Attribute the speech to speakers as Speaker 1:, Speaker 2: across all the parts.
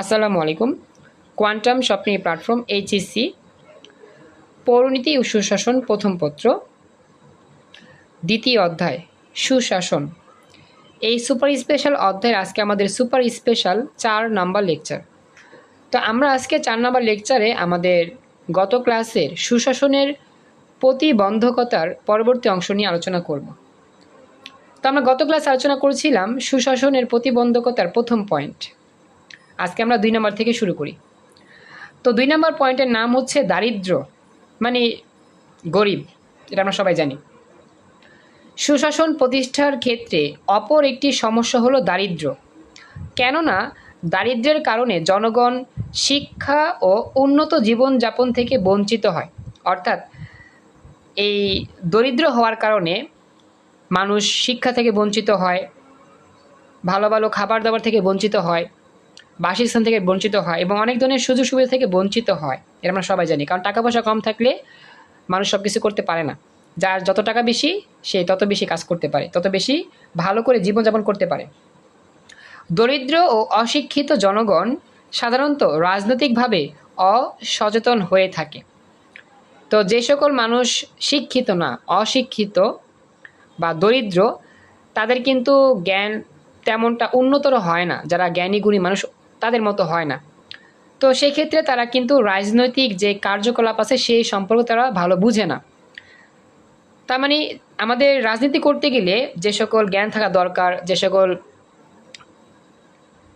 Speaker 1: আসসালামু আলাইকুম। Quantum shopping platform HSC পৌরনীতি ও সুশাসন প্রথম পত্র। দ্বিতীয় অধ্যায়, সুশাসন। এই সুপার স্পেশাল অধ্যায়ের আজকে আমাদের সুপার স্পেশাল চার নাম্বার লেকচার। তো আমরা আজকে চার নাম্বার লেকচারে আমাদের গত ক্লাসের সুশাসনের প্রতিবন্ধকতার পরবর্তী অংশ নিয়ে আলোচনা করব। তো আমরা গত ক্লাস আলোচনা করেছিলাম সুশাসনের প্রতিবন্ধকতার প্রথম পয়েন্ট। আজকে আমরা দুই নম্বর থেকে শুরু করি। তো দুই নম্বর পয়েন্টের নাম হচ্ছে দারিদ্র মানে গরিব এটা আমরা সবাই জানি। সুশাসন প্রতিষ্ঠার ক্ষেত্রে অপর একটি সমস্যা হলো দারিদ্র। কেননা দারিদ্র্যের কারণে জনগণ শিক্ষা ও উন্নত জীবনযাপন থেকে বঞ্চিত হয়। অর্থাৎ এই দরিদ্র হওয়ার কারণে মানুষ শিক্ষা থেকে বঞ্চিত হয়, ভালো ভালো খাবার দাবার থেকে বঞ্চিত হয় বাসস্থান থেকে বঞ্চিত হয় এবং অনেক ধরনের সুযোগ সুবিধা থেকে বঞ্চিত হয়। এটা আমরা সবাই জানি। কারণ টাকা পয়সা কম থাকলে মানুষ সব কিছু করতে পারে না। যার যত টাকা বেশি, সে তত বেশি কাজ করতে পারে, তত বেশি ভালো করে জীবনযাপন করতে পারে। দরিদ্র ও অশিক্ষিত জনগণ সাধারণত রাজনৈতিকভাবে অসচেতন হয়ে থাকে। তো যে সকল মানুষ শিক্ষিত না, অশিক্ষিত বা দরিদ্র, তাদের কিন্তু জ্ঞান তেমনটা উন্নতর হয় না। যারা জ্ঞানী গুণী মানুষ তাদের মতো হয় না। তো সেই ক্ষেত্রে তারা কিন্তু রাজনৈতিক যে কার্যকলাপ আছে, সেই সম্পর্কে তারা ভালো বুঝে না। তার মানে আমাদের রাজনীতি করতে গেলে যে সকল জ্ঞান থাকা দরকার, যে সকল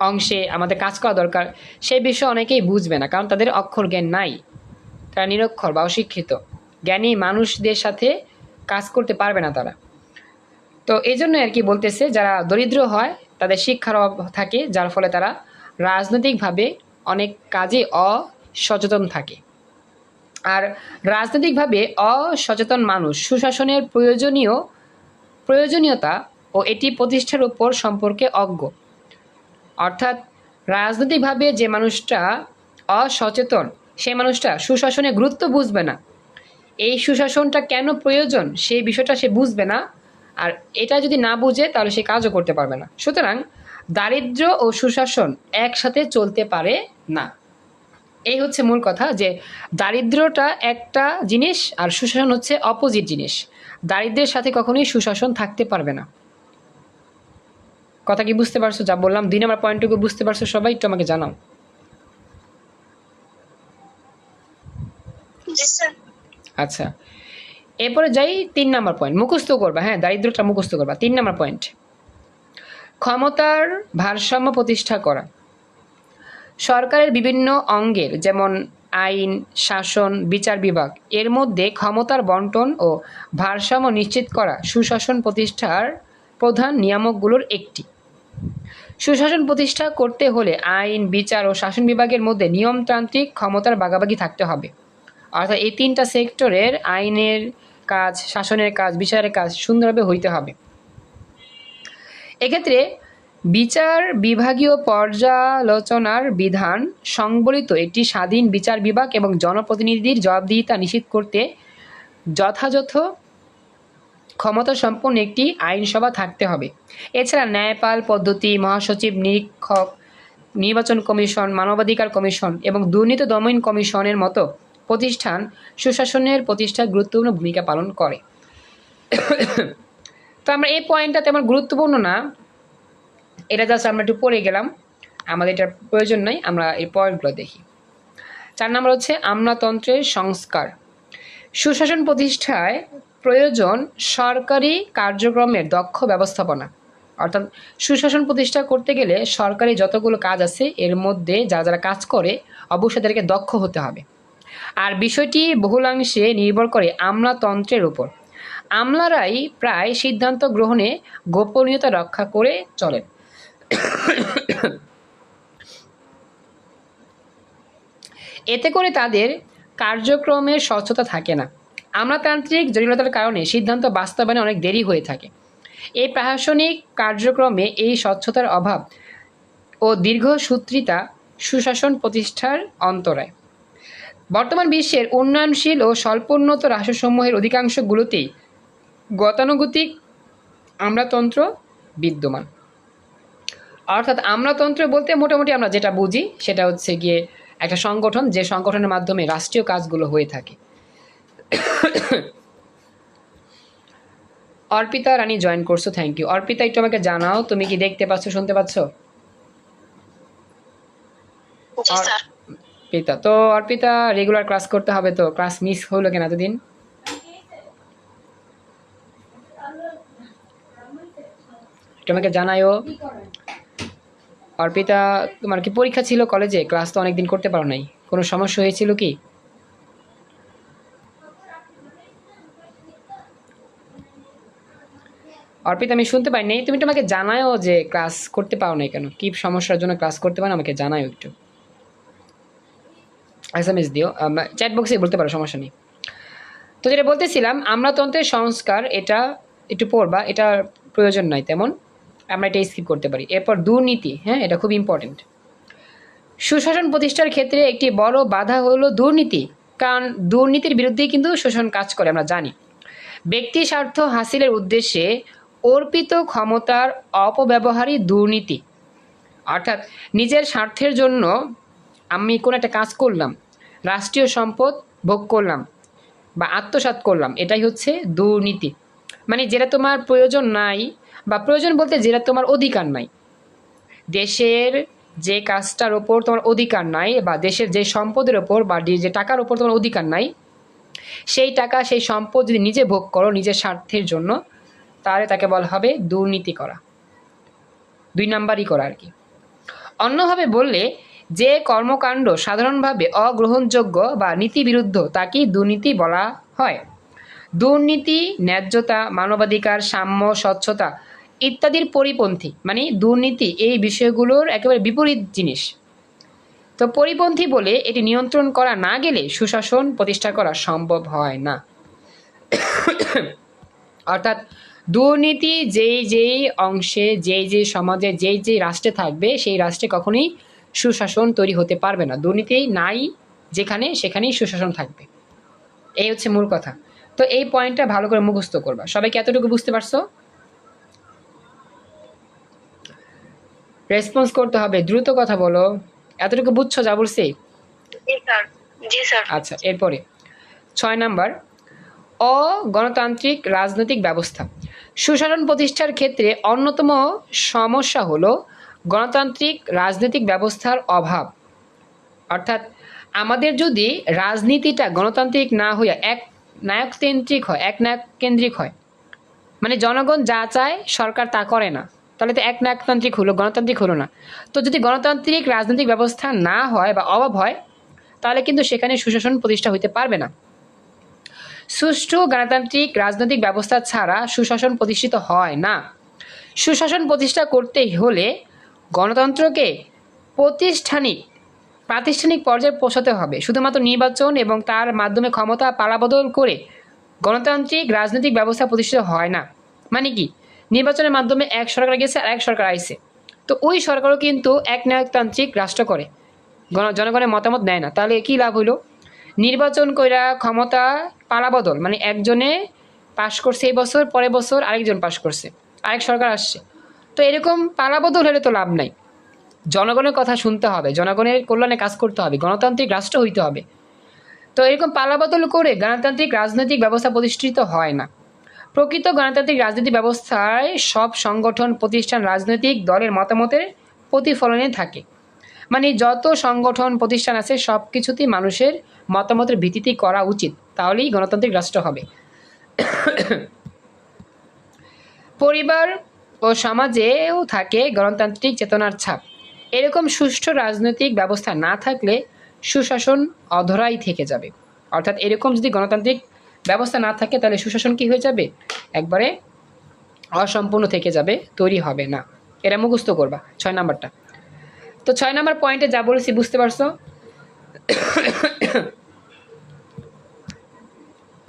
Speaker 1: অংশে আমাদের কাজ করা দরকার, সেই বিষয়ে অনেকেই বুঝবে না, কারণ তাদের অক্ষর জ্ঞান নাই। তারা নিরক্ষর বা অশিক্ষিত। জ্ঞানী মানুষদের সাথে কাজ করতে পারবে না তারা। তো এই জন্য আর কি বলতেছে, যারা দরিদ্র হয়, তাদের শিক্ষার অভাব থাকে, যার ফলে তারা রাজনৈতিকভাবে অনেক কাজে অসচেতন থাকে। আর রাজনৈতিকভাবে অসচেতন মানুষ সুশাসনের প্রয়োজনীয়, প্রয়োজনীয়তা ও এটি প্রতিষ্ঠার উপর সম্পর্কে অজ্ঞ। অর্থাৎ রাজনৈতিকভাবে যে মানুষটা অসচেতন, সেই মানুষটা সুশাসনের গুরুত্ব বুঝবে না। এই সুশাসনটা কেন প্রয়োজন, সেই বিষয়টা সে বুঝবে না। আর এটা যদি না বুঝে, তাহলে সে কাজও করতে পারবে না। সুতরাং দারিদ্র্য ও সুশাসন একসাথে চলতে পারে না। এই হচ্ছে মূল কথা যে দারিদ্রটা একটা জিনিস আর সুশাসন হচ্ছে অপোজিট জিনিস। দারিদ্র্যের সাথে কখনোই সুশাসন থাকতে পারবে না। কথা কি বুঝতে পারছ? যা বললাম দুই নম্বর পয়েন্টটুকু বুঝতে পারছ সবাই? একটু আমাকে জানাও। আচ্ছা। এরপরে যাই তিন নম্বর পয়েন্ট। মুখস্থ করবা হ্যাঁ দারিদ্রটা মুখস্থ করবা। তিন নম্বর পয়েন্ট। ক্ষমতার ভারসাম্য প্রতিষ্ঠা করা। সরকারের বিভিন্ন অঙ্গের যেমন আইন, শাসন, বিচার বিভাগ, এর মধ্যে ক্ষমতার বন্টন ও ভারসাম্য নিশ্চিত করা সুশাসন প্রতিষ্ঠার প্রধান নিয়ামকগুলোর একটি। সুশাসন প্রতিষ্ঠা করতে হলে আইন, বিচার ও শাসন বিভাগের মধ্যে নিয়মতান্ত্রিক ক্ষমতার ভাগাভাগি থাকতে হবে। অর্থাৎ এই তিনটা সেক্টরের আইনের কাজ, শাসনের কাজ, বিচারের কাজ সুন্দরভাবে হইতে হবে। এক্ষেত্রে বিচার বিভাগীয় পর্যালোচনার বিধান সংবলিত একটি স্বাধীন বিচার বিভাগ এবং জনপ্রতিনিধির জবাবদিহিতা নিশ্চিত করতে যথাযথ ক্ষমতা সম্পন্ন একটি আইনসভা থাকতে হবে। এছাড়া ন্যায়পাল পদ্ধতি, মহাসচিব, নিরীক্ষক, নির্বাচন কমিশন, মানবাধিকার কমিশন এবং দুর্নীতি দমন কমিশনের মতো প্রতিষ্ঠান সুশাসনের প্রতিষ্ঠায় গুরুত্বপূর্ণ ভূমিকা পালন করে। তো আমরা এই পয়েন্টটা তেমন গুরুত্বপূর্ণ না। এটা জাস্ট আমরা একটু পড়ে গেলাম। আমাদের এটার প্রয়োজন নাই, আমরা এই পয়েন্টগুলো দেখি। চার নম্বর হচ্ছে আমলাতন্ত্রের সংস্কার। সুশাসন প্রতিষ্ঠায় প্রয়োজন সরকারি কার্যক্রমের দক্ষ ব্যবস্থাপনা। অর্থাৎ সুশাসন প্রতিষ্ঠা করতে গেলে সরকারি যতগুলো কাজ আছে, এর মধ্যে যারা যারা কাজ করে, অবশ্যই তাদেরকে দক্ষ হতে হবে। আর বিষয়টি বহুলাংশে নির্ভর করে আমলাতন্ত্রের উপর। আমলারাই প্রায় সিদ্ধান্ত গ্রহণে গোপনীয়তা রক্ষা করে চলেন। এতে করে তাদের কার্যক্রমের স্বচ্ছতা থাকে না। আমলাতান্ত্রিক জটিলতার কারণে সিদ্ধান্ত বাস্তবায়নে অনেক দেরি হয়ে থাকে। এই প্রশাসনিক কার্যক্রমে এই স্বচ্ছতার অভাব ও দীর্ঘসূত্রিতা সুশাসন প্রতিষ্ঠার অন্তরায়। বর্তমান বিশ্বের উন্নয়নশীল ও স্বল্পোন্নত রাষ্ট্রসমূহের অধিকাংশগুলোতেই গতানুগতিক আমলাতন্ত্র বিদ্যমান। অর্থাৎ আমলাতন্ত্র বলতে মোটামুটি আমরা যেটা বুঝি সেটা হচ্ছে গিয়ে একটা সংগঠন যে সংগঠনের মাধ্যমে রাষ্ট্রীয় কাজগুলো হয়ে থাকে। অর্পিতা রানী জয়েন করছ থ্যাংক ইউ অর্পিতা একটু আমাকে জানাও তুমি কি দেখতে পাচ্ছ শুনতে পাচ্ছ?
Speaker 2: জি
Speaker 1: আর-
Speaker 2: স্যার।
Speaker 1: পিতা তো অর্পিতা রেগুলার ক্লাস করতে হবে তো ক্লাস মিস হলো কেন এতদিন? আমাকে জানাইও অর্পিতা, তোমার কি পরীক্ষা ছিল কলেজে ক্লাস তো অনেকদিন করতে পারো নাই। কোনো সমস্যা হয়েছিল কি? অর্পিতা, আমি শুনতে পাইনি। তুমি তো আমাকে যে ক্লাস করতে পারো নাই কেন? কি সমস্যার জন্য ক্লাস করতে পারো আমাকে জানাও একটু। এস এম এস দিও চ্যাট বক্সে বলতে পারো, সমস্যা নেই। তো যেটা বলতেছিলাম, আমলাতন্ত্রের সংস্কার, এটা একটু পড়বা, এটার প্রয়োজন নাই, তেমন? আমরা এটা স্কিপ করতে পারি। এরপর দুর্নীতি হ্যাঁ এটা খুব ইম্পর্টেন্ট সুশাসন প্রতিষ্ঠার ক্ষেত্রে একটি বড় বাধা হলো দুর্নীতি, কারণ দুর্নীতির বিরুদ্ধেই কিন্তু শোষণ কাজ করে, আমরা জানি। ব্যক্তি স্বার্থ হাসিলের উদ্দেশ্যে অর্পিত ক্ষমতার অপব্যবহারই দুর্নীতি। অর্থাৎ নিজের স্বার্থের জন্য আমি কোনো একটা কাজ করলাম, রাষ্ট্রীয় সম্পদ ভোগ করলাম বা আত্মসাৎ করলাম, এটাই হচ্ছে দুর্নীতি। মানে যেটা তোমার প্রয়োজন নাই বা প্রয়োজন বলতে যেটা তোমার অধিকার নাই। দেশের যে কাজটার ওপর তোমার অধিকার নাই বা দেশের যে সম্পদের ওপর বা যে টাকার ওপর তোমার অধিকার নাই, সেই টাকা, সেই সম্পদ যদি নিজে ভোগ করো নিজের স্বার্থের জন্য, তাহলে তাকে বলা হবে দুর্নীতি করা। দুই নাম্বারই করা আর কি। অন্যভাবে বললে, যে কর্মকাণ্ড সাধারণভাবে অগ্রহণযোগ্য বা নীতিবিরুদ্ধ, তাকেই দুর্নীতি বলা হয়। দুর্নীতি, ন্যায্যতা, মানবাধিকার, সাম্য, স্বচ্ছতা ইত্যাদির পরিপন্থী। মানে দুর্নীতি এই বিষয়গুলোর একেবারে বিপরীত জিনিস। তো পরিপন্থী বলে এটি নিয়ন্ত্রণ করা না গেলে সুশাসন প্রতিষ্ঠা করা সম্ভব হয় না। অর্থাৎ দুর্নীতি যেই যেই অংশে, যেই যেই সমাজে, যেই যেই রাষ্ট্রে থাকবে, সেই রাষ্ট্রে কখনোই সুশাসন তৈরি হতে পারবে না। দুর্নীতি নাই যেখানে, সেখানেই সুশাসন থাকবে। এই হচ্ছে মূল কথা। তো এই পয়েন্টটা ভালো করে মুখস্থ করবা। সবাইকে এতটুকু বুঝতে পারছ? রেসপন্স করতে হবে দ্রুত কথা বলো। এতটুকু বুঝছ যা বলছি আচ্ছা এরপরে। ছয় নাম্বার অগণতান্ত্রিক রাজনৈতিক ব্যবস্থা। সুশাসন প্রতিষ্ঠার ক্ষেত্রে অন্যতম সমস্যা হলো গণতান্ত্রিক রাজনৈতিক ব্যবস্থার অভাব। অর্থাৎ আমাদের যদি রাজনীতিটা গণতান্ত্রিক না হইয়া এক নায়ককেন্দ্রিক হয়, এক নায়ক কেন্দ্রিক হয়। মানে জনগণ যা চায় সরকার তা করে না। তাহলে তো এক নায়কতান্ত্রিক হলো, গণতান্ত্রিক হলো না। তো যদি গণতান্ত্রিক রাজনৈতিক ব্যবস্থা না হয় বা অভাব হয়, তাহলে কিন্তু সেখানে সুশাসন প্রতিষ্ঠা হইতে পারবে না। সুষ্ঠু গণতান্ত্রিক রাজনৈতিক ব্যবস্থা ছাড়া সুশাসন প্রতিষ্ঠিত হয় না। সুশাসন প্রতিষ্ঠা করতে হলে গণতন্ত্রকে প্রতিষ্ঠানিক প্রাতিষ্ঠানিক পর্যায়ে পৌঁছাতে হবে। শুধুমাত্র নির্বাচন এবং তার মাধ্যমে ক্ষমতা পালাবদল করে গণতান্ত্রিক রাজনৈতিক ব্যবস্থা প্রতিষ্ঠিত হয় না। মানে কি? নির্বাচনের মাধ্যমে এক সরকার গেছে আর এক সরকার আইছে। তো ওই সরকারও কিন্তু এক নায়কতান্ত্রিক রাষ্ট্র করে। গণ- জনগণের মতামত নেয় না। তাহলে কি লাভ হইল? নির্বাচন কইরা ক্ষমতা পালাবদল মানে একজনে পাশ করছে এই বছর, পরের বছর আরেকজন পাশ করছে, আরেক সরকার আসছে। তো এরকম পালাবদল হলে তো লাভ নাই। জনগণের কথা শুনতে হবে, জনগণের কল্যাণে কাজ করতে হবে, গণতান্ত্রিক রাষ্ট্র হইতে হবে। তো এরকম পালাবদল করে গণতান্ত্রিক রাজনৈতিক ব্যবস্থা প্রতিষ্ঠিত হয় না। প্রকৃত গণতান্ত্রিক রাজনৈতিক ব্যবস্থায় সব সংগঠন, প্রতিষ্ঠান, রাজনৈতিক দলের মতামতের প্রতিফলনে থাকে। মানে যত সংগঠন, প্রতিষ্ঠান আছে, সব কিছুতেই মানুষের মতামতের ভিত্তিতেই করা উচিত, তাহলেই গণতান্ত্রিক রাষ্ট্র হবে। পরিবার ও সমাজেও থাকে গণতান্ত্রিক চেতনার ছাপ। এরকম সুষ্ঠু রাজনৈতিক ব্যবস্থা না থাকলে সুশাসন অধরাই থেকে যাবে। অর্থাৎ এরকম যদি গণতান্ত্রিক ব্যবস্থা না থাকে তাহলে সুশাসন কি হয়ে যাবে? একবারে অসম্পূর্ণ থেকে যাবে তৈরি হবে না। এটা মুখস্থ করবা ছয় নাম্বারটা। তো ছয় নাম্বার পয়েন্টে যা বলেছি বুঝতে পারছ?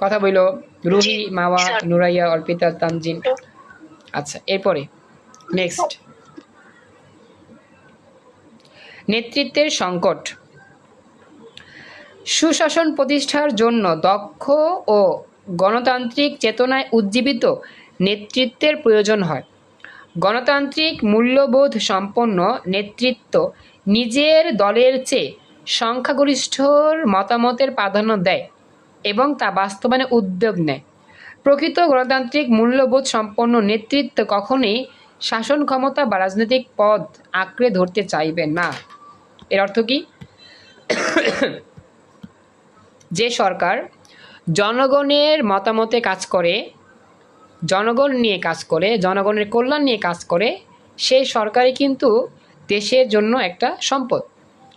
Speaker 1: কথা বইলো রুহি মাওয়া নুরাইয়া অর্পিতা তানজিন আচ্ছা এরপরে নেক্সট নেতৃত্বের সংকট। সুশাসন প্রতিষ্ঠার জন্য দক্ষ ও গণতান্ত্রিক চেতনায় উজ্জীবিত নেতৃত্বের প্রয়োজন হয়। গণতান্ত্রিক মূল্যবোধ সম্পন্ন নেতৃত্ব নিজের দলের চেয়ে সংখ্যাগরিষ্ঠর মতামতের প্রাধান্য দেয় এবং তা বাস্তবায়নে উদ্যোগ নেয়। প্রকৃত গণতান্ত্রিক মূল্যবোধ সম্পন্ন নেতৃত্ব কখনোই শাসন ক্ষমতা বা রাজনৈতিক পদ আঁকড়ে ধরতে চাইবে না। এর অর্থ কি? যে সরকার জনগণের মতামতে কাজ করে, জনগণ নিয়ে কাজ করে, জনগণের কল্যাণ নিয়ে কাজ করে সেই সরকারই কিন্তু দেশের জন্য একটা সম্পদ,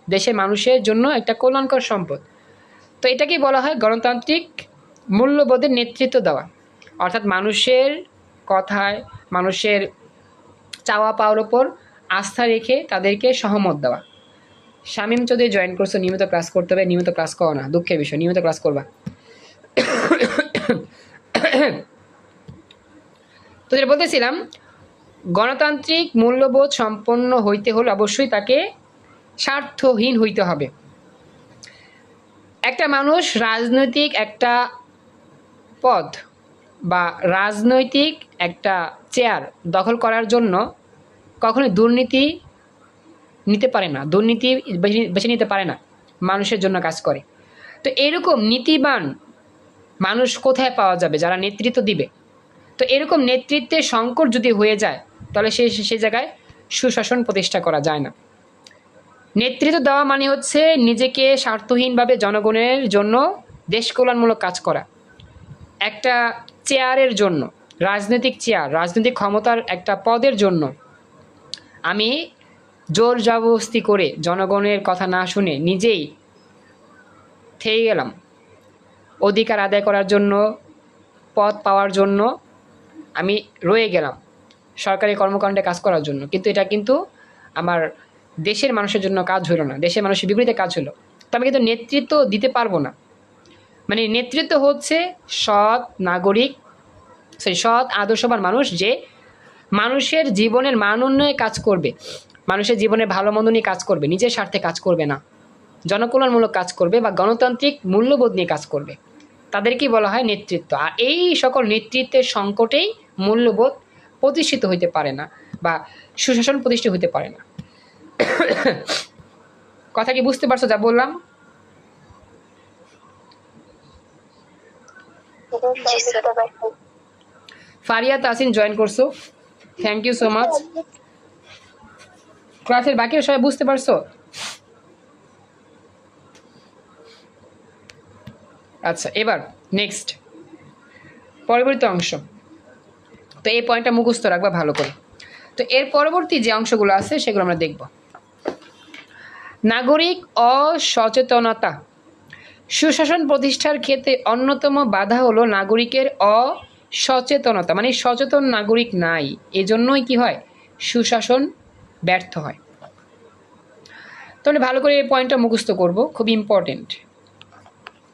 Speaker 1: দেশের মানুষের জন্য একটা কল্যাণকর সম্পদ। তো এটাকেই বলা হয় গণতান্ত্রিক মূল্যবোধের নেতৃত্ব দেওয়া। অর্থাৎ মানুষের কথায়, মানুষের চাওয়া পাওয়ার ওপর আস্থা রেখে তাদেরকে সহমত দেওয়া। শামীম চৌধুরী জয়েন করছ, নিয়মিত ক্লাস করতে হবে, নিয়মিত ক্লাস করো না, দুঃখের বিষয়, নিয়মিত ক্লাস করবা। তো যেটা বলতেছিলাম, গণতান্ত্রিক মূল্যবোধ সম্পন্ন হইতে হলে অবশ্যই তাকে স্বার্থহীন হইতে হবে। একটা মানুষ রাজনৈতিক একটা পদ বা রাজনৈতিক একটা চেয়ার দখল করার জন্য কখনোই দুর্নীতি নিতে পারে না, দুর্নীতি বেছে- নিতে পারে না, মানুষের জন্য কাজ করে। তো এরকম নীতিবান মানুষ কোথায় পাওয়া যাবে যারা নেতৃত্ব দিবে? তো এরকম নেতৃত্বের সংকট যদি হয়ে যায়, তাহলে সেই সেই জায়গায় সুশাসন প্রতিষ্ঠা করা যায় না। নেতৃত্ব দেওয়া মানে হচ্ছে নিজেকে স্বার্থহীনভাবে জনগণের জন্য দেশ কল্যাণমূলক কাজ করা। একটা চেয়ারের জন্য রাজনৈতিক চেয়ার, রাজনৈতিক ক্ষমতার একটা পদের জন্য আমি জোর জবরদস্তি করে জনগণের কথা না শুনে নিজেই থেকে গেলাম। অধিকার আদায় করার জন্য, পদ পাওয়ার জন্য আমি রয়ে গেলাম সরকারি কর্মকাণ্ডে কাজ করার জন্য। কিন্তু এটা কিন্তু আমার দেশের মানুষের জন্য কাজ হলো না, দেশের মানুষের বিপরীতে কাজ হলো তো আমি কিন্তু নেতৃত্ব দিতে পারব না। মানে নেতৃত্ব হচ্ছে সৎ নাগরিক সেই সৎ আদর্শবান মানুষ যে মানুষের জীবনের মান উন্নয়নে কাজ করবে। মানুষের জীবনে ভালো মন্দ নিয়ে কাজ করবে, নিজের স্বার্থে কাজ করবে না। জনকল্যাণমূলক কাজ করবে বা গণতান্ত্রিক মূল্যবোধ নিয়ে কাজ করবে। তাদেরকেই বলা হয় নেতৃত্ব। আর এই সকল নেতৃত্বের সংকটেই মূল্যবোধ প্রতিষ্ঠিত হইতে পারে না বা সুশাসন প্রতিষ্ঠিত হইতে পারে না। কথা কি বুঝতে পারছ যা বললাম?
Speaker 2: জি
Speaker 1: ফারিয়া তাসিন জয়েন করছ। থ্যাংক ইউ সো মাচ ক্লাসের বাকি সবাই বুঝতে পারছ? আচ্ছা এবার নেক্সট পরবর্তী অংশ। তো এই পয়েন্টটা মুখস্থ রাখবা ভালো করে। তো এর পরবর্তী যে অংশগুলো আছে, সেগুলো আমরা দেখব। নাগরিক অসচেতনতা। সুশাসন প্রতিষ্ঠার ক্ষেত্রে অন্যতম বাধা হলো নাগরিকের অসচেতনতা মানে সচেতন নাগরিক নাই, এজন্যই কি হয়? সুশাসন ব্যর্থ হয়। তাহলে ভালো করে এই পয়েন্টটা মুখস্থ করব, খুব ইম্পর্টেন্ট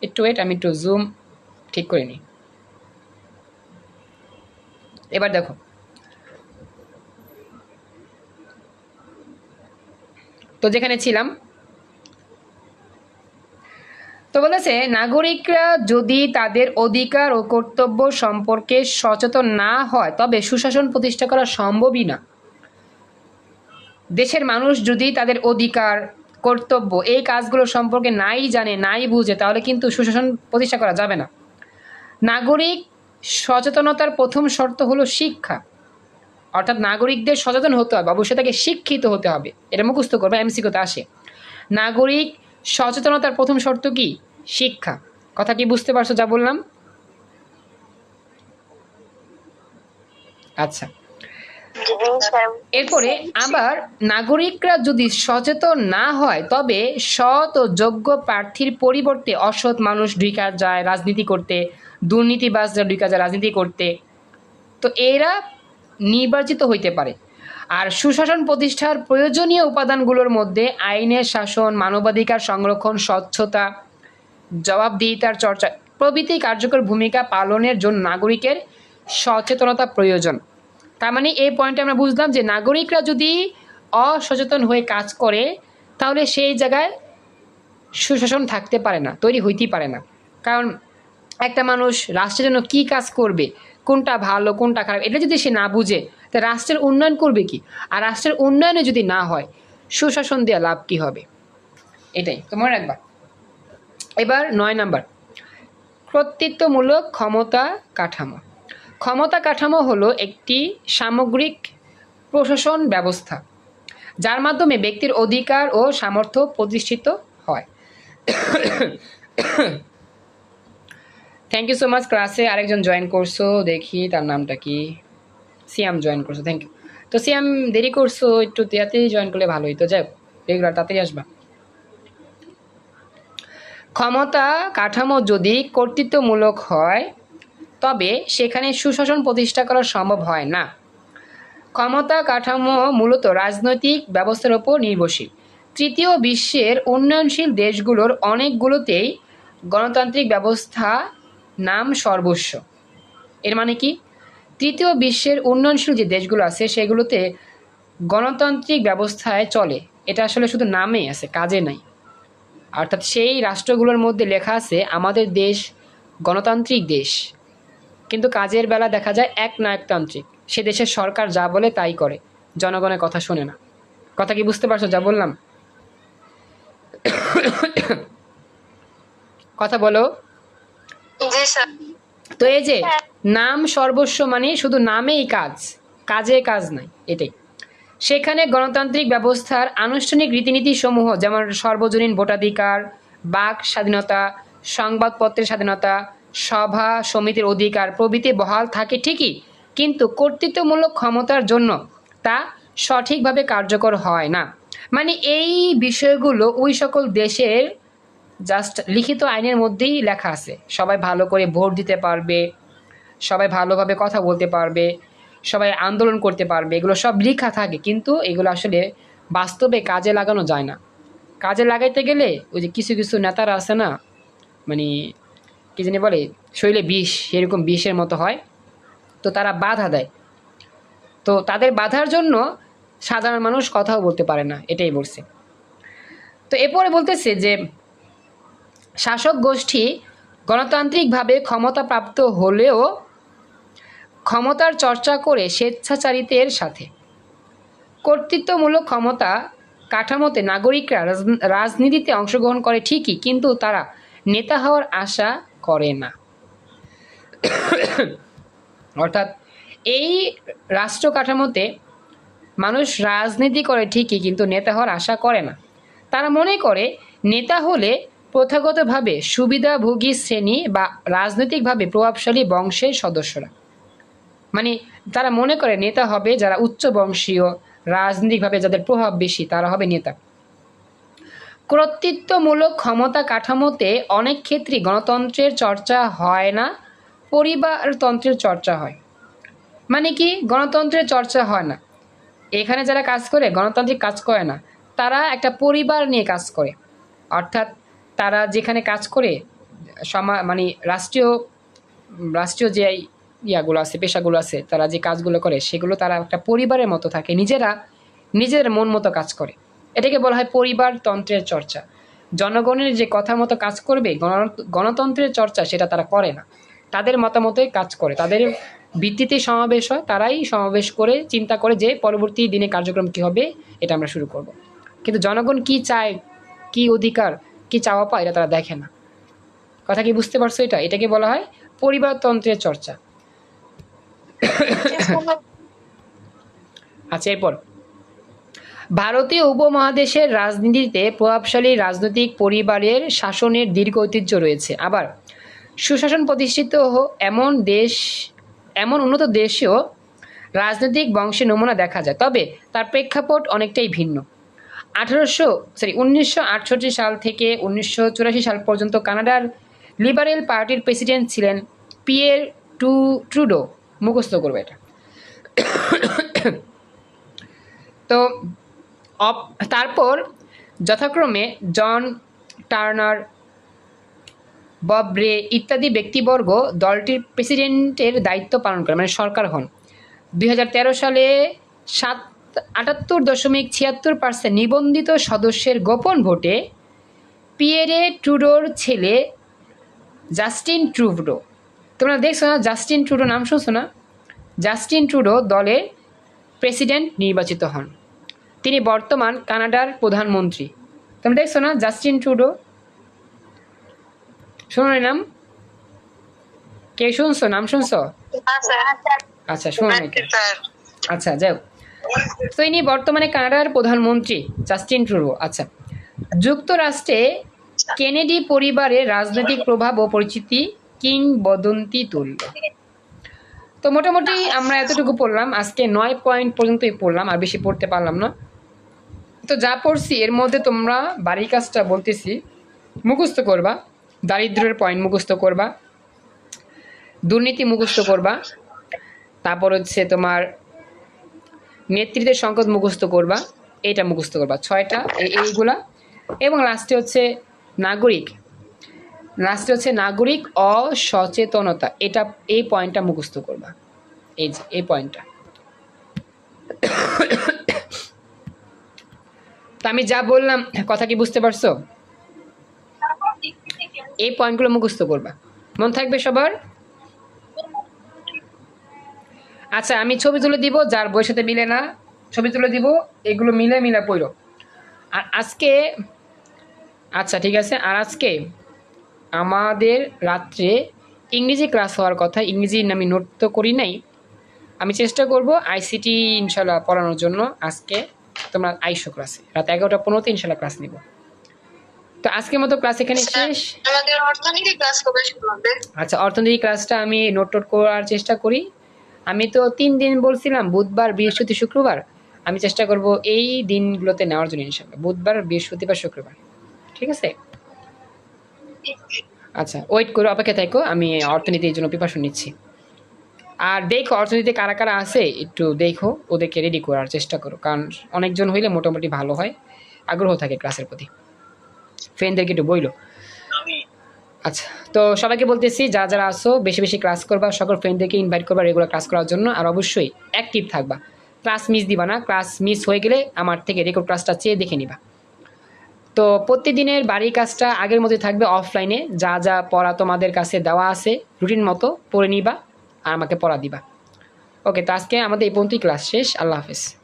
Speaker 1: একটু ওয়েট আমি একটু জুম ঠিক করে নিই। এবার দেখো। তো যেখানে ছিলাম তো বলেছে, নাগরিকরা যদি তাদের অধিকার ও কর্তব্য সম্পর্কে সচেতন না হয়, তবে সুশাসন প্রতিষ্ঠা করা সম্ভবই না। দেশের মানুষ যদি তাদের অধিকার, কর্তব্য এই কাজগুলো সম্পর্কে নাই জানে, নাই বুঝে, তাহলে কিন্তু সুশাসন প্রতিষ্ঠা করা যাবে না। নাগরিক সচেতনতার প্রথম শর্ত হলো শিক্ষা। অর্থাৎ নাগরিকদের সচেতন হতে হবে, অবশ্যই তাকে শিক্ষিত হতে হবে। এটা মুখস্থ করবে এমসি এমসিকোতে আসে। নাগরিক সচেতনতার প্রথম শর্ত কি? শিক্ষা। কথা কি বুঝতে পারছ যা বললাম? আচ্ছা। এরপরে আবার নাগরিকরা যদি সচেতন না হয়, তবে সৎ ও যোগ্য প্রার্থীর পরিবর্তে অসৎ মানুষ ঢুকা যায় রাজনীতি করতে, দুর্নীতিবাজরা ঢুকা যায় রাজনীতি করতে। তো এরা নির্বাচিত হইতে পারে। আর সুশাসন প্রতিষ্ঠার প্রয়োজনীয় উপাদানগুলোর মধ্যে আইনের শাসন, মানবাধিকার সংরক্ষণ, স্বচ্ছতা, জবাবদিহিতার চর্চা প্রভৃতি কার্যকর ভূমিকা পালনের জন্য নাগরিকের সচেতনতা প্রয়োজন। তার মানে এই পয়েন্টে আমরা বুঝলাম যে নাগরিকরা যদি অসচেতন হয়ে কাজ করে, তাহলে সেই জায়গায় সুশাসন থাকতে পারে না, তৈরি হইতেই পারে না। কারণ একটা মানুষ রাষ্ট্রের জন্য কী কাজ করবে, কোনটা ভালো, কোনটা খারাপ, এটা যদি সে না বুঝে তা রাষ্ট্রের উন্নয়ন করবে কি? আর রাষ্ট্রের উন্নয়নে যদি না হয়, সুশাসন দেওয়া লাভ কি হবে? এটাই, তো মনে রাখবা। এবার নয় নাম্বার। কর্তৃত্বমূলক ক্ষমতা কাঠামো। ক্ষমতা কাঠামো হলো একটি সামগ্রিক প্রশাসন ব্যবস্থা, যার মাধ্যমে ব্যক্তির অধিকার ও সামর্থ্য প্রতিষ্ঠিত হয়। থ্যাংক ইউ সো মাচ ক্লাসে আরেকজন জয়েন করছ, দেখি তার নামটা কি। সিয়াম জয়েন করছ থ্যাংক ইউ তো সিয়াম দেরি করছ, একটু তাড়াতাড়ি জয়েন করলে ভালো হতো যাই রেগুলার তাড়াতাড়ি আসবা। ক্ষমতা কাঠামো যদি কর্তৃত্বমূলক হয়, তবে সেখানে সুশাসন প্রতিষ্ঠা করা সম্ভব হয় না। ক্ষমতা কাঠামো মূলত রাজনৈতিক ব্যবস্থার ওপর নির্ভরশীল। তৃতীয় বিশ্বের উন্নয়নশীল দেশগুলোর অনেকগুলোতেই গণতান্ত্রিক ব্যবস্থা নাম সর্বস্ব। এর মানে কি? তৃতীয় বিশ্বের উন্নয়নশীল যে দেশগুলো আছে সেগুলোতে গণতান্ত্রিক ব্যবস্থায় চলে। এটা আসলে শুধু নামেই আছে কাজে নাই। অর্থাৎ সেই রাষ্ট্রগুলোর মধ্যে লেখা আছে আমাদের দেশ গণতান্ত্রিক দেশ। কিন্তু কাজের বেলা দেখা যায় এক নায়কতান্ত্রিক সে দেশের সরকার যা বলে তাই করে। জনগণের কথা শোনে না। কথা কি বুঝতে পারছ যা বললাম? কথা বলো। তো এই যে নাম সর্বস্ব মানে শুধু নামেই কাজ, কাজে কাজ নাই, এটাই। সেখানে গণতান্ত্রিক ব্যবস্থার আনুষ্ঠানিক রীতিনীতি সমূহ যেমন সর্বজনীন ভোটাধিকার, বাক স্বাধীনতা, সংবাদপত্রের স্বাধীনতা, সভা সমিতির অধিকার প্রভৃতি বহাল থাকে ঠিকই, কিন্তু কর্তৃত্বমূলক ক্ষমতার জন্য তা সঠিকভাবে কার্যকর হয় না। মানে এই বিষয়গুলো ওই সকল দেশের জাস্ট লিখিত আইনের মধ্যেই লেখা আছে। সবাই ভালো করে ভোট দিতে পারবে সবাই ভালোভাবে কথা বলতে পারবে, সবাই আন্দোলন করতে পারবে, এগুলো সব লেখা থাকে, কিন্তু এগুলো আসলে বাস্তবে কাজে লাগানো যায় না। কাজে লাগাইতে গেলে ওই যে কিছু কিছু নেতারা আছে না মানে কি জানি বলে শরীরে বিষ, এরকম বিষের মতো হয়, তো তারা বাধা দেয়। তো তাদের বাধার জন্য সাধারণ মানুষ কথাও বলতে পারে না, এটাই বলছে। তো এরপরে বলতেছে যে, শাসক গোষ্ঠী গণতান্ত্রিকভাবে ক্ষমতাপ্রাপ্ত হলেও ক্ষমতার চর্চা করে স্বেচ্ছাচারিতের সাথে। কর্তৃত্বমূলক ক্ষমতা কাঠামোতে নাগরিকরা রাজ- রাজনীতিতে অংশগ্রহণ করে ঠিকই, কিন্তু তারা নেতা হওয়ার আশা করে না। অর্থাৎ এই রাষ্ট্র কাঠামোতে মানুষ রাজনীতি করে ঠিকই, কিন্তু নেতা হওয়ার আশা করে না। তারা মনে করে নেতা হলে প্রথাগতভাবে সুবিধাভোগী শ্রেণি বা রাজনৈতিকভাবে প্রভাবশালী বংশের সদস্যরা। মানে তারা মনে করে নেতা হবে যারা উচ্চ বংশীয় রাজনৈতিকভাবে যাদের প্রভাব বেশি, তারা হবে নেতা। কর্তৃত্বমূলক ক্ষমতা কাঠামোতে অনেক ক্ষেত্রেই গণতন্ত্রের চর্চা হয় না, পরিবারতন্ত্রের চর্চা হয়। মানে কি? গণতন্ত্রের চর্চা হয় না। এখানে যারা কাজ করে, গণতান্ত্রিক কাজ করে না, তারা একটা পরিবার নিয়ে কাজ করে। অর্থাৎ তারা যেখানে কাজ করে, সমা মানে রাষ্ট্রীয় রাষ্ট্রীয় যে ইয়াগুলো আছে, পেশাগুলো আছে, তারা যে কাজগুলো করে, সেগুলো তারা একটা পরিবারের মতো থাকে। নিজেরা নিজের মন মতো কাজ করে। এটাকে বলা হয় পরিবারতন্ত্রের চর্চা। জনগণের যে কথা মতো কাজ করবে, গণ- গণতন্ত্রের চর্চা সেটা তারা করে না। তাদের মতামতই কাজ করে। তাদের ভিত্তিতে সমাবেশ হয়, তারাই সমাবেশ করে, চিন্তা করে যে পরবর্তী দিনে কার্যক্রম কী হবে, এটা আমরা শুরু করব। কিন্তু জনগণ কি চায়, কি অধিকার, কি চাওয়া পায়, এটা তারা দেখে না। কথা কি বুঝতে পারছ এটা? এটাকে বলা হয় পরিবারতন্ত্রের চর্চা। আচ্ছা এরপর। ভারতীয় উপমহাদেশের রাজনীতিতে প্রভাবশালী রাজনৈতিক পরিবারের শাসনের দীর্ঘ ঐতিহ্য রয়েছে। আবার, সুশাসন প্রতিষ্ঠিত এমন দেশ, এমন উন্নত দেশেও রাজনৈতিক বংশের নমুনা দেখা যায়। তবে, তার প্রেক্ষাপট অনেকটাই ভিন্ন। আঠারোশো সরি উনিশশো আটষট্টি সাল থেকে উনিশশো চুরাশি সাল পর্যন্ত কানাডার লিবারেল পার্টির প্রেসিডেন্ট ছিলেন পিয়ের টু, ট্রুডো। মুখস্থ করবে এটা। তো তারপর যথাক্রমে জন টার্নার ববরে ইত্যাদি ব্যক্তিবর্গ দলটির প্রেসিডেন্টের দায়িত্ব পালন করে মানে সরকার হন। দু হাজার তেরো সালে সাত, আটাত্তর দশমিক ছিয়াত্তর পার্সেন্ট নিবন্ধিত সদস্যের গোপন ভোটে পিয়েরে ট্রুডোর ছেলে জাস্টিন ট্রুডো তোমরা দেখছ না জাস্টিন ট্রুডো নাম শুনছো না? জাস্টিন ট্রুডো দলের প্রেসিডেন্ট নির্বাচিত হন। তিনি বর্তমান কানাডার প্রধানমন্ত্রী। তুমি দেখছ না জাস্টিন ট্রুডো শোনো নাম? কে শুনছো? নাম শুনছো? আচ্ছা শোনো না
Speaker 2: জি স্যার।
Speaker 1: আচ্ছা যাই হোক। তো ইনি বর্তমানে কানাডার প্রধানমন্ত্রী জাস্টিন ট্রুডো আচ্ছা যুক্তরাষ্ট্রে কেনেডি পরিবারের রাজনৈতিক প্রভাব ও পরিচিতি কিংবদন্তি তুল্য। তো মোটামুটি আমরা এতটুকু পড়লাম, আজকে নয় পয়েন্ট পর্যন্তই পড়লাম, আর বেশি পড়তে পারলাম না। তো যা পড়ছি, এর মধ্যে তোমরা বাড়ির কাজটা বলতেছি, মুখস্থ করবা, দারিদ্র্যের পয়েন্ট মুখস্থ করবা, দুর্নীতি মুখস্থ করবা, তারপর হচ্ছে তোমার নেতৃত্বের সংকট মুখস্থ করবা, এইটা মুখস্থ করবা, ছয়টা, এই- এইগুলা। এবং লাস্টে হচ্ছে নাগরিক লাস্টে হচ্ছে নাগরিক অসচেতনতা। এটা এই পয়েন্টটা মুখস্থ করবা। এই যে, এই পয়েন্টটা তো আমি যা বললাম, কথা কি বুঝতে পারছ? এই পয়েন্টগুলো মুখস্থ করবা। মন থাকবে সবার? আচ্ছা আমি ছবি তুলে দিব, যার বইয়ের সাথে মিলে না। ছবি তুলে দিব, এগুলো মিলে মিলে পড়ো। আর আজকে আচ্ছা ঠিক আছে। আর আজকে আমাদের রাত্রে ইংরেজি ক্লাস হওয়ার কথা ইংরেজি আমি নোট তো করি নাই। আমি চেষ্টা করব আইসিটি ইনশাল্লাহ পড়ানোর জন্য আজকে তোমরা আইসো ক্লাসে রাত এগারোটা পনেরোতে ইনশাল্লাহ ক্লাস নিব। তো আজকের মতো ক্লাস এখানে শেষ।
Speaker 2: আমাদের অর্থনীতি ক্লাস কবে শুরু হবে?
Speaker 1: আচ্ছা অর্থনীতি ক্লাসটা আমি নোট টোট করার চেষ্টা করি। আমি তো তিন দিন বলছিলাম বুধবার বৃহস্পতি শুক্রবার। আমি চেষ্টা করব এই দিনগুলোতে নেওয়ার জন্য ইনশাল্লাহ। বুধবার বৃহস্পতিবার শুক্রবার। ঠিক আছে? আচ্ছা ওয়েট করো অপেক্ষা থাকো আমি অর্থনীতির জন্য প্রিপারেশন নিচ্ছি। আর দেখো অর্থনীতি কারা কারা আছে একটু দেখো ওদেরকে রেডি করার চেষ্টা করো কারণ অনেকজন হইলে মোটামুটি ভালো হয় আগ্রহ থাকে ক্লাসের প্রতি। ফ্রেন্ডদেরকে একটু বইলো। আচ্ছা তো সবাইকে বলতেছি যা যারা আসো বেশি বেশি ক্লাস করবা সকল ফ্রেন্ডদেরকে ইনভাইট করবা রেগুলার ক্লাস করার জন্য আর অবশ্যই অ্যাক্টিভ থাকবা। ক্লাস মিস দিবা না ক্লাস মিস হয়ে গেলে আমার থেকে রেকর্ড ক্লাসটা চেয়ে দেখে নিবা। তো প্রতিদিনের বাড়ির কাজটা আগের মতোই থাকবে অফলাইনে যা যা পড়া তোমাদের কাছে দেওয়া আছে রুটিন মতো পড়ে নিবা আর আমাকে পড়া দিবা। ওকে তো আজকে আমাদের এই পর্যন্তই ক্লাস শেষ। আল্লাহ হাফেজ।